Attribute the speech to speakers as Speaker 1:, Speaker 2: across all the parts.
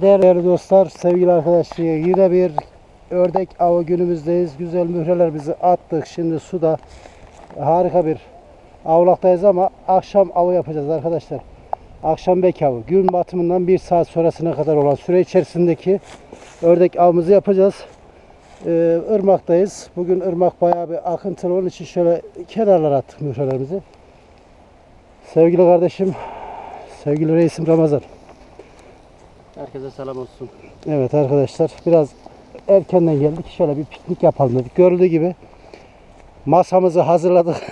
Speaker 1: Değerli dostlar, sevgili arkadaşlar yine bir ördek avı günümüzdeyiz. Güzel mührelerimizi attık. Şimdi suda harika bir avlaktayız ama akşam avı yapacağız arkadaşlar. Akşam bek avı. Gün batımından bir saat sonrasına kadar olan süre içerisindeki ördek avımızı yapacağız. Ee, ırmaktayız. Bugün ırmak bayağı bir akıntılı onun için şöyle kenarlara attık mührelerimizi. Sevgili kardeşim, sevgili reisim Ramazan.
Speaker 2: Herkese selam olsun.
Speaker 1: Evet arkadaşlar biraz erkenden geldik. Şöyle bir piknik yapalım dedik. Görüldüğü gibi masamızı hazırladık.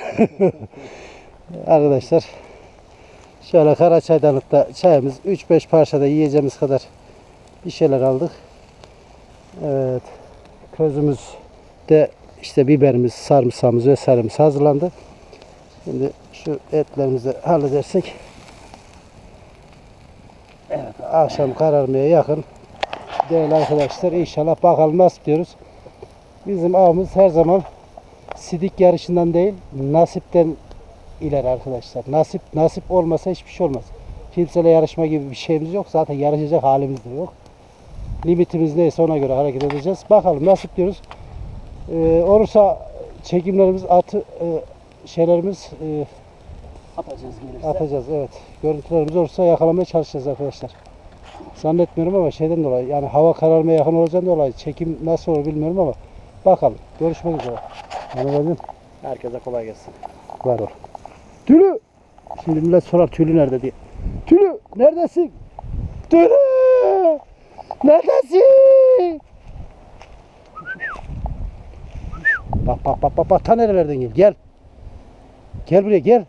Speaker 1: arkadaşlar şöyle kara çaydanlıkta çayımız 3-5 parçada yiyeceğimiz kadar bir şeyler aldık. Evet. Közümüz de işte biberimiz, sarımsağımız vesairemiz hazırlandı. Şimdi şu etlerimizi halledersek Evet, akşam kararmaya yakın değerli arkadaşlar inşallah bakalım nasip diyoruz. Bizim avımız her zaman sidik yarışından değil nasipten ileri arkadaşlar. Nasip nasip olmasa hiçbir şey olmaz. Kimseyle yarışma gibi bir şeyimiz yok. Zaten yarışacak halimiz de yok. Limitimiz neyse ona göre hareket edeceğiz. Bakalım nasip diyoruz. Ee, olursa çekimlerimiz atı e, şeylerimiz e,
Speaker 2: Atacağız gelirse.
Speaker 1: Atacağız evet. Görüntülerimiz olursa yakalamaya çalışacağız arkadaşlar. Zannetmiyorum ama şeyden dolayı yani hava kararmaya yakın olacağından dolayı çekim nasıl olur bilmiyorum ama bakalım. Görüşmek üzere. Anladın
Speaker 2: Herkese kolay gelsin.
Speaker 1: Var ol. Tülü! Şimdi millet sorar tülü nerede diye. Tülü neredesin? Tülü! Neredesin? Bak bak bak bak bak ta nerelerden gel gel. Gel buraya gel.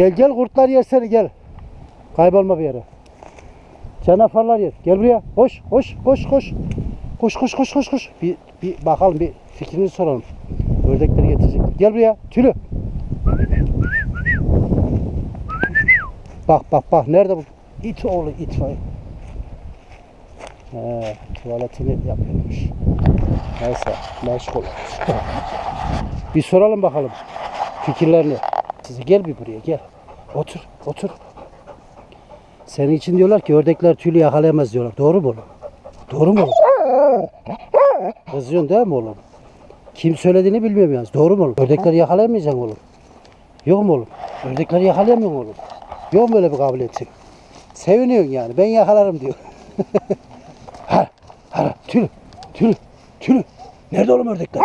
Speaker 1: Gel gel kurtlar yer seni gel. Kaybolma bir yere. Canavarlar yer. Gel buraya. Koş koş koş koş. Koş koş koş koş koş. Bir, bir bakalım bir fikrini soralım. Ördekleri getirecek. Gel buraya. Tülü. Bak bak bak. Nerede bu? İt oğlu it var. He, tuvaletini yapıyormuş. Neyse. Meşgul. bir soralım bakalım. Fikirlerini. Size gel bir buraya gel. Otur, otur. Senin için diyorlar ki ördekler tüylü yakalayamaz diyorlar. Doğru mu oğlum? Doğru mu oğlum? Kızıyorsun değil mi oğlum? Kim söylediğini bilmiyorum yalnız. Doğru mu oğlum? Ördekleri yakalayamayacaksın oğlum. Yok mu oğlum? Ördekleri yakalayamıyor oğlum? Yok mu öyle bir kabiliyetin? Seviniyorsun yani. Ben yakalarım diyor. ha, ha, tülü, tülü, tülü. Nerede oğlum ördekler?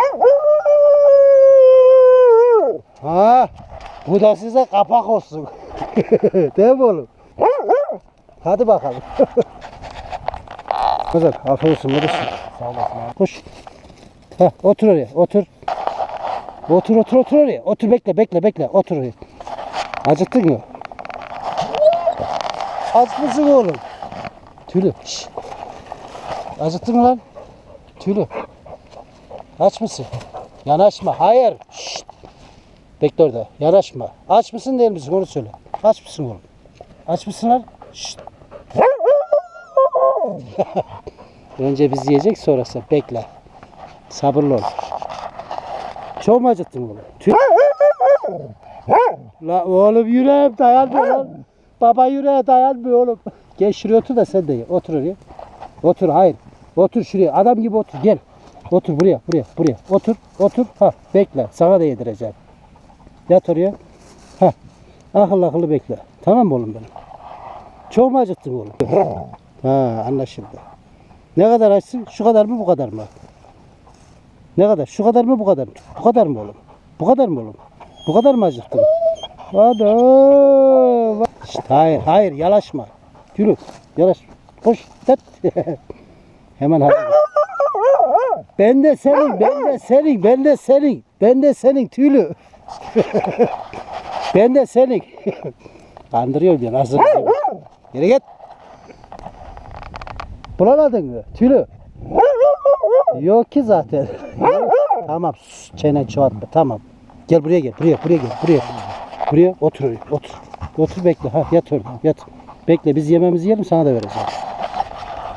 Speaker 1: Ha, bu da size kapak olsun. Değil mi oğlum? Hadi bakalım. Güzel, afiyet olsun.
Speaker 2: Sağ olasın abi.
Speaker 1: Koş. Ha, otur oraya, otur. Otur, otur, otur oraya. Otur, bekle, bekle, bekle. Otur oraya. Acıktın mı? Aç mısın oğlum? Tülü. Şş. Acıktın mı lan? Tülü. Aç mısın? Yanaşma. Hayır. Şşt. Orada. Yanaşma. Aç mısın değil misin? Onu söyle. Aç mısın oğlum? Aç mısın lan? Şşt. Önce biz yiyecek sonrası. Bekle. Sabırlı ol. Çok mu acıttın oğlum? Tüh. La oğlum yüreğim dayanmıyor lan. Baba yüreğe dayanmıyor oğlum. Gel şuraya otur da sen de ye. Otur oraya. Otur hayır. Otur şuraya. Adam gibi otur. Gel. Otur buraya. Buraya. Buraya. Otur. Otur. Ha bekle. Sana da yedireceğim. Yat oraya. Ha. Akıllı akıllı bekle. Tamam mı oğlum benim? Çok mu acıttın oğlum? Ha anlaşıldı. Ne kadar açsın? Şu kadar mı bu kadar mı? Ne kadar? Şu kadar mı bu kadar mı? Bu kadar mı oğlum? Bu kadar mı oğlum? Bu kadar mı acıktın? Hadi. Şşt, hayır hayır yalaşma. Yürü yalaş. Koş. Tet. Hemen hadi. Ben de senin, ben de senin, ben de senin, ben de senin tüylü. ben de senin. Kandırıyor beni nasıl? Geri git. Bulamadın mı? Tülü. Yok ki zaten. tamam sus, çene çoğaltma tamam. Gel buraya gel buraya buraya gel buraya. Buraya otur oraya otur. Otur bekle ha yat orada yat. Bekle biz yememizi yiyelim sana da vereceğim.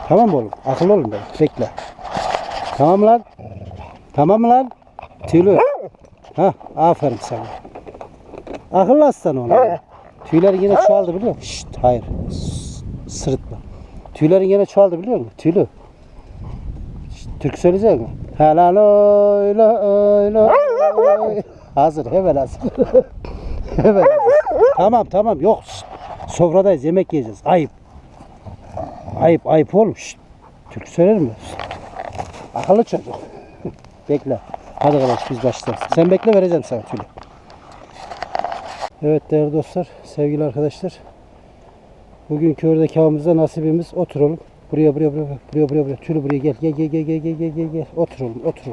Speaker 1: Tamam mı oğlum? Akıllı olun benim. Bekle. Tamam lan. Tamam lan? Tülü. Ha aferin sana. Akıllı aslan oğlum. Tüyler yine çoğaldı biliyor musun? Şşt hayır. Sırıtma. Tüylerin yine çoğaldı biliyor musun? Tüylü. Şşt, Türk söyleyecek mi? Helal oy oy. Hazır hemen hazır. hemen hazır. Tamam tamam yok. şşt. Sofradayız yemek yiyeceğiz. Ayıp. Ayıp ayıp oğlum. Şşt. Türk söyler mi? Şşt. Akıllı çocuk. bekle. Hadi kardeş biz başlarız. Sen bekle vereceğim sana tüylü. Evet değerli dostlar, sevgili arkadaşlar. Bugünkü ördek avımızda nasibimiz oturalım. Buraya buraya buraya buraya buraya buraya tülü buraya gel gel gel gel gel gel gel gel gel otur oğlum otur.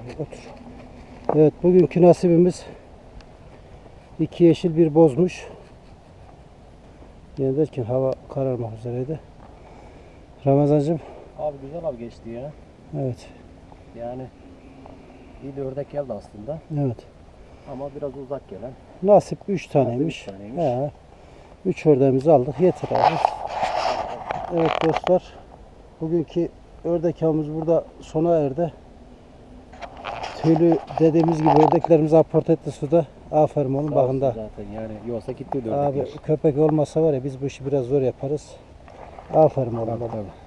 Speaker 1: Evet bugünkü nasibimiz iki yeşil bir bozmuş. Yani derken hava kararmak üzereydi. Ramazancığım
Speaker 2: Abi güzel av geçti ya.
Speaker 1: evet
Speaker 2: Yani de ördek geldi aslında.
Speaker 1: evet
Speaker 2: Ama biraz uzak gelen.
Speaker 1: nasip 3 taneymiş.
Speaker 2: üç taneymiş.
Speaker 1: He. 3 ördeğimizi aldık yeter abi. Evet dostlar bugünkü ördek avımız burada sona erdi. Tüylü dediğimiz gibi ördeklerimizi aport etti suda. Aferin oğlum
Speaker 2: Sağ
Speaker 1: bakın
Speaker 2: olsun
Speaker 1: da.
Speaker 2: Zaten yani yoksa gitti
Speaker 1: Abi
Speaker 2: ördekler.
Speaker 1: köpek olmasa var ya biz bu işi biraz zor yaparız. Aferin baba.
Speaker 2: tabii.